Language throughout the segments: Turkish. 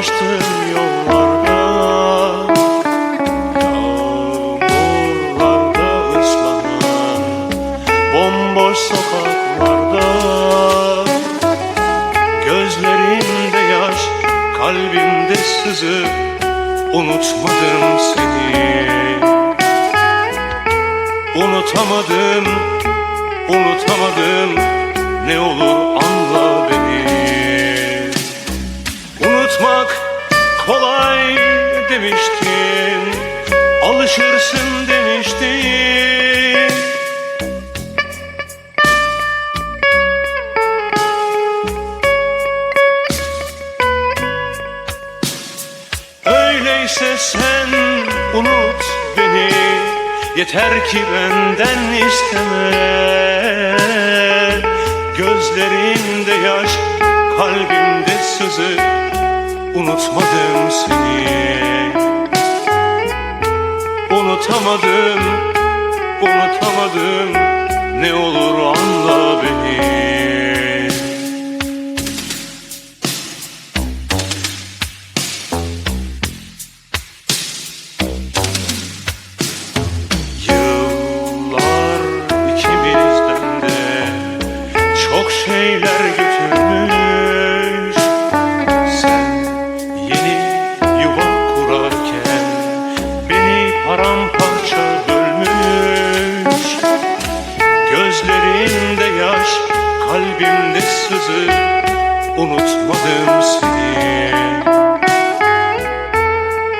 dolaştım yollarda Yağmurlarda ıslanan bomboş sokaklarda. Gözlerimde yaş, kalbimde sızı Unutmadım seni. Unutamadım, unutamadım Ne olur anla beni. Kolay demiştin Alışırsın demiştin. Öyleyse sen unut beni Yeter ki benden isteme. Gözlerimde yaş, kalbimde sızı Unutmadım seni. Unutamadım, unutamadım Ne olur anla beni. Yıllar ikimizden de çok şeyler kalbimde sızı Unutmadım seni.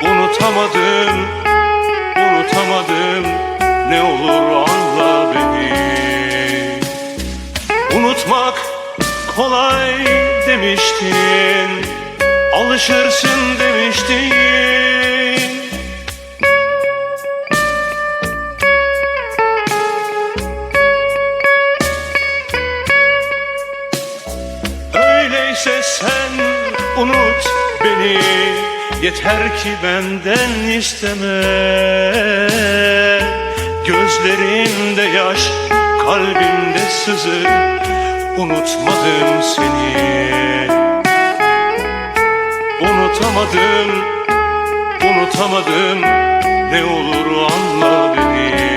Unutamadım, unutamadım Ne olur anla beni. Unutmak kolay demiştin Alışırsın Öyleyse sen unut beni. Yeter ki benden isteme. Gözlerimde yaş, kalbimde sızı. Unutmadım seni. Unutamadım, unutamadım. Ne olur anla beni.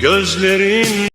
Gözlerim